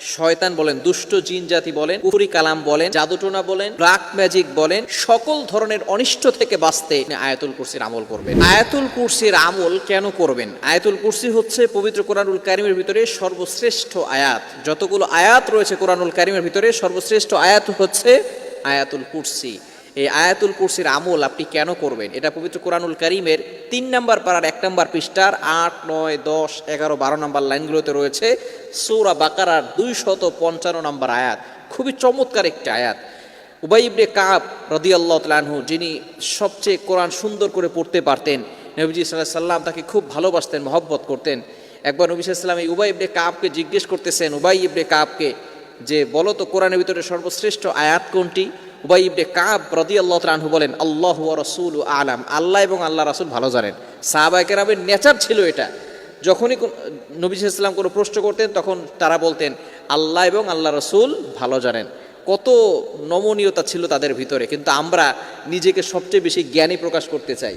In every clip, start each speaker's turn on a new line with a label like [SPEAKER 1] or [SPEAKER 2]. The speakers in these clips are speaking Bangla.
[SPEAKER 1] শয়তান বলেন, দুষ্ট জিন জাতি বলেন উপরি কালাম বলেন, জাদুটোনা বলেন ব্ল্যাক ম্যাজিক বলেন, সকল ধরনের অনিষ্ট থেকে বাঁচতে আয়াতুল কুরসির আমল করবেন। আয়াতুল কুরসির আমল কেন করবেন? আয়াতুল কুরসি হচ্ছে পবিত্র কোরআনুল কারিমের ভিতরে সর্বশ্রেষ্ঠ আয়াত। যতগুলো আয়াত রয়েছে কোরআনুল কারিমের ভিতরে সর্বশ্রেষ্ঠ আয়াত হচ্ছে আয়াতুল কুরসি। এই আয়াতুল কুরসির আমল আপনি কেন করবেন? এটা পবিত্র কোরআনুল কারিমের তিন নম্বর পাড়ার এক নম্বর পৃষ্ঠার আট, নয়, দশ, এগারো, বারো নম্বর লাইনগুলোতে রয়েছে সৌরা বাকারার দুই শত পঞ্চান্ন নম্বর আয়াত। খুবই চমৎকার একটি আয়াত। উবাই ইবনে কাব রদি আল্লাহ তালাহু যিনি সবচেয়ে কোরআন সুন্দর করে পড়তে পারতেন, নবীজি সাল্লাহ সাল্লাম তাকে খুব ভালোবাসতেন, মহব্বত করতেন। একবার নবী সাল্লাম এই উবাই ইবনে কাবকে জিজ্ঞেস করতেছেন, উবাই ইবনে কাবকে যে, বলো তো কোরআনের ভিতরে সর্বশ্রেষ্ঠ আয়াত কোনটি? উবাই ইবনে কাব রদি আল্লাহ তালাহু বলেন, আল্লাহ রসুল আলাম। আল্লাহ এবং আল্লাহ রাসুল ভালো জানেন। সাহাবাইকেরামের নেচার ছিল এটা। যখনই নবী ইসলাম কোনো প্রশ্ন করতেন, তখন তারা বলতেন, আল্লাহ এবং আল্লাহ রসুল ভালো জানেন। কত নমনীয়তা ছিল তাদের ভিতরে, কিন্তু আমরা নিজেকে সবচেয়ে বেশি জ্ঞানী প্রকাশ করতে চাই।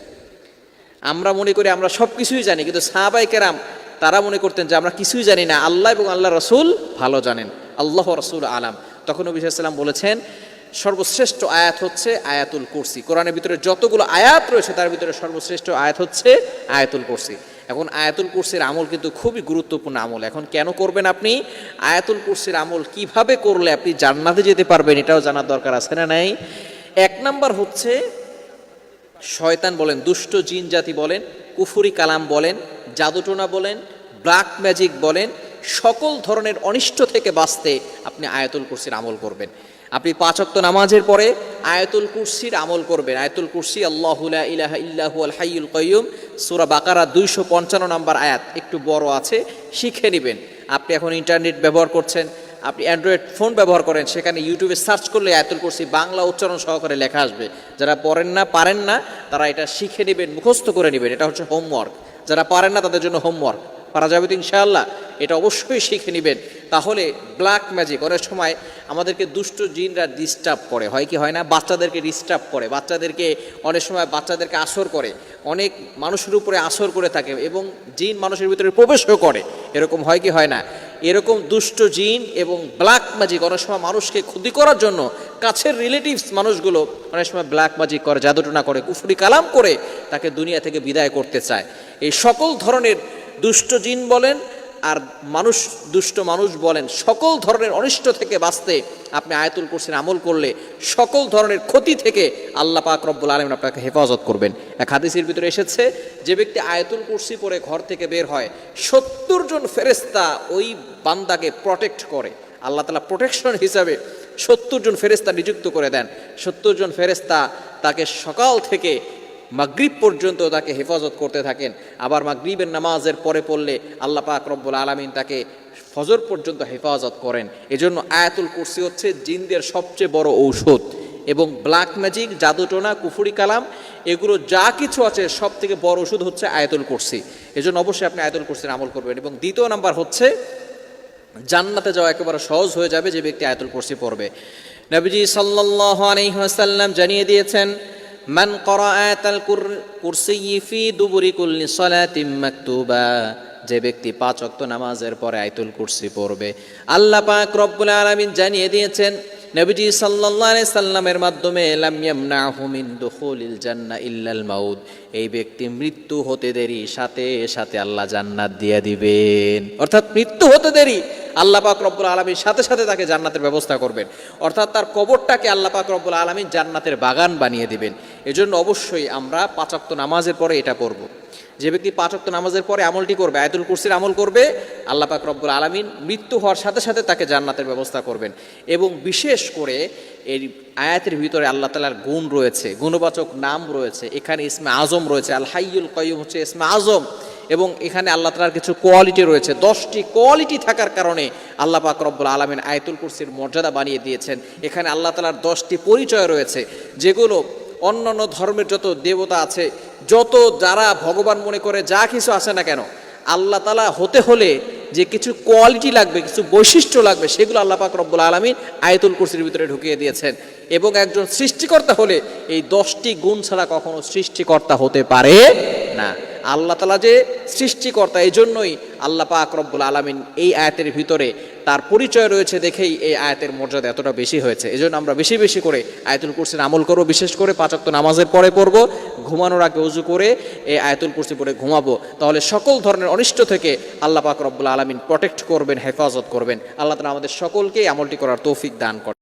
[SPEAKER 1] আমরা মনে করি আমরা সব কিছুই জানি, কিন্তু সাহাবাই কেরাম তারা মনে করতেন যে আমরা কিছুই জানি না, আল্লাহ এবং আল্লাহ রসুল ভালো জানেন, আল্লাহ রসুল আলাম। তখন নবী সাল্লাম বলেছেন সর্বশ্রেষ্ঠ আয়াত হচ্ছে আয়াতুল কুরসি। কোরআনের ভিতরে যতগুলো আয়াত রয়েছে, তার ভিতরে সর্বশ্রেষ্ঠ আয়াত হচ্ছে আয়াতুল কুরসি। এখন আয়াতুল কুরসির আমল কিন্তু খুবই গুরুত্বপূর্ণ আমল। এখন কেন করবেন আপনি? আয়াতুল কুরসির আমল কীভাবে করলে আপনি জান্নাতে যেতে পারবেন, এটাও জানার দরকার আছে না নাই? এক নাম্বার হচ্ছে, শয়তান বলেন, দুষ্ট জিন জাতি বলেন, কুফুরি কালাম বলেন, জাদুটোনা বলেন, ব্ল্যাক ম্যাজিক বলেন, সকল ধরনের অনিষ্ট থেকে বাঁচতে আপনি আয়াতুল কুরসির আমল করবেন। আপনি পাঁচ ওয়াক্ত নামাজের পরে আয়াতুল কুরসির আমল করবেন। আয়াতুল কুরসি, আল্লাহ লা ইলাহা ইল্লাহু আল হাইয়ুল কাইয়ুম, সূরা বাকারা দুইশো পঞ্চান্ন নম্বর আয়াত। একটু বড় আছে, শিখে নেবেন। আপনি এখন ইন্টারনেট ব্যবহার করছেন, আপনি অ্যান্ড্রয়েড ফোন ব্যবহার করেন, সেখানে ইউটিউবে সার্চ করলে আয়াতুল কুরসি বাংলা উচ্চারণ সহকারে লেখা আসবে। যারা পড়েন না, পারেন না, তারা এটা শিখে নেবেন, মুখস্থ করে নেবেন। এটা হচ্ছে হোমওয়ার্ক। যারা পারেন না, তাদের জন্য হোমওয়ার্ক। পারা যাবে তো ইনশাআল্লাহ। এটা অবশ্যই শিখে নেবেন। তাহলে ব্ল্যাক ম্যাজিক অনেক সময় আমাদেরকে দুষ্ট জিনরা ডিস্টার্ব করে। হয় কি, হয় না? বাচ্চাদেরকে ডিস্টার্ব করে। বাচ্চাদেরকে, অনেক সময় বাচ্চাদেরকে আসর করে। অনেক মানুষের উপরে আসর করে থাকে এবং জিন মানুষের ভিতরে প্রবেশও করে। এরকম হয় কি, হয় না? এরকম দুষ্ট জিন এবং ব্ল্যাক ম্যাজিক অনেক সময় মানুষকে ক্ষতি করার জন্য কাছের রিলেটিভস মানুষগুলো অনেক সময় ব্ল্যাক ম্যাজিক করে, জাদুটনা করে, কুফরি কালাম করে তাকে দুনিয়া থেকে বিদায় করতে চায়। এই সকল ধরনের দুষ্ট জিন বলেন আর মানুষ, দুষ্ট মানুষ বলেন, সকল ধরনের অনিষ্ট থেকে বাঁচতে আপনি আয়াতুল কুরসির আমল করলে সকল ধরনের ক্ষতি থেকে আল্লাহ পাক রব্বুল আলমিন আপনাকে হেফাজত করবেন। এক হাদিসের ভিতরে এসেছে, যে ব্যক্তি আয়াতুল কুরসি পরে ঘর থেকে বের হয়, সত্তর জন ফেরেস্তা ওই বান্দাকে প্রটেক্ট করে। আল্লাহ তালা প্রোটেকশন হিসাবে সত্তর জন ফেরেস্তা নিযুক্ত করে দেন। সত্তর জন ফেরেস্তা তাকে সকাল থেকে মাগরিব পর্যন্ত তাকে হেফাজত করতে থাকেন। আবার মাগরিবের নামাজের পরে পড়লে আল্লাহ পাক রব্বুল আলমিন তাকে ফজর পর্যন্ত হেফাজত করেন। এজন্য আয়াতুল কুরসি হচ্ছে জিনদের সবচেয়ে বড় ঔষধ এবং ব্ল্যাক ম্যাজিক, জাদুটোনা, কুফুরি কালাম, এগুলো যা কিছু আছে সব থেকে বড় ওষুধ হচ্ছে আয়াতুল কুরসি। এজন্য অবশ্যই আপনি আয়াতুল কুরসির আমল করবেন এবং দ্বিতীয় নাম্বার হচ্ছে জান্নাতে যাওয়া একেবারে সহজ হয়ে যাবে যে ব্যক্তি আয়াতুল কুরসি পড়বে। নবীজি সাল্লাল্লাহু আলাইহি ওয়াসাল্লাম জানিয়ে দিয়েছেন মান করা আয়াতাল কুরসি ফি দুবুরি কুল্লি সালাতিম মাকতুবা। যে ব্যক্তি পাঁচ ওয়াক্ত নামাজের পরে আয়াতুল কুরসি পড়বে। আল্লাহ পাক রব্বুল আলামিন জানিয়ে দিয়েছেন, নবীজি সাল্লাল্লাহু আলাইহি সাল্লামের মাধ্যমে, লাম ইয়ামনাহু মিন দুখুলিল জান্নাহ ইল্লাল মাউত। এই ব্যক্তি মৃত্যু হতে দেরি, সাথে সাথে আল্লাহ জান্নাত দিয়ে দিবেন। অর্থাৎ মৃত্যু হতে দেরি আল্লাহ পাক রব্বুল আলমীর সাথে সাথে তাকে জান্নাতের ব্যবস্থা করবেন। অর্থাৎ তার কবরটাকে আল্লাহ পাক রব্বুল আলমী জান্নাতের বাগান বানিয়ে দিবেন। এজন্য অবশ্যই আমরা পাঁচাক্ত নামাজের পরে এটা করব। যে ব্যক্তি পাঁচাক্ত নামাজের পরে আমলটি করবে, আয়তুল কুরসির আমল করবে, আল্লাহ পাক রব্বুল আলমিন মৃত্যু হওয়ার সাথে সাথে তাকে জান্নাতের ব্যবস্থা করবেন। এবং বিশেষ করে এই আয়াতের ভিতরে আল্লাহ তালার গুণ রয়েছে, গুণবাচক নাম রয়েছে, এখানে ইসমে আজম রয়েছে, আল হাইয়ুল কয়ুম হচ্ছে ইসমে আজম। এবং এখানে আল্লাহ তালার কিছু কোয়ালিটি রয়েছে। দশটি কোয়ালিটি থাকার কারণে আল্লাহ পাক রব্বুল আলমিন আয়তুল কুরসির মর্যাদা বানিয়ে দিয়েছেন। এখানে আল্লাহ তালার দশটি পরিচয় রয়েছে, যেগুলো অন্যান্য ধর্মের যত দেবতা আছে, যত যারা ভগবান মনে করে যা কিছু আছে না কেন, আল্লাহ তালা হতে হলে যে কিছু কোয়ালিটি লাগবে, কিছু বৈশিষ্ট্য লাগবে, সেগুলো আল্লাহ পাক রব্বুল আলমিন আয়তুল কুরসির ভিতরে ঢুকিয়ে দিয়েছেন। এবং একজন সৃষ্টিকর্তা হলে এই দশটি গুণ ছাড়া কখনো সৃষ্টিকর্তা হতে পারে না। আল্লাহ তালা যে সৃষ্টিকর্তা এই জন্যই আল্লাহ পাক রব্বুল আলমিন এই আয়াতের ভিতরে তার পরিচয় রয়েছে দেখেই এই আয়াতের মর্যাদা এতটা বেশি হয়েছে। এজন্য আমরা বেশি বেশি করে আয়াতুল কুরসির আমল করব, বিশেষ করে পাঁচাত্ত নামাজের পরে পড়ব, ঘুমানোর আগে উজু করে এই আয়াতুল কুরসি পরে ঘুমাবো। তাহলে সকল ধরনের অনিষ্ট থেকে আল্লাহ পাক রব্বুল আলমিন প্রোটেক্ট করবেন, হেফাজত করবেন। আল্লাহ তালা আমাদের সকলকে আমলটি করার তৌফিক দান করেন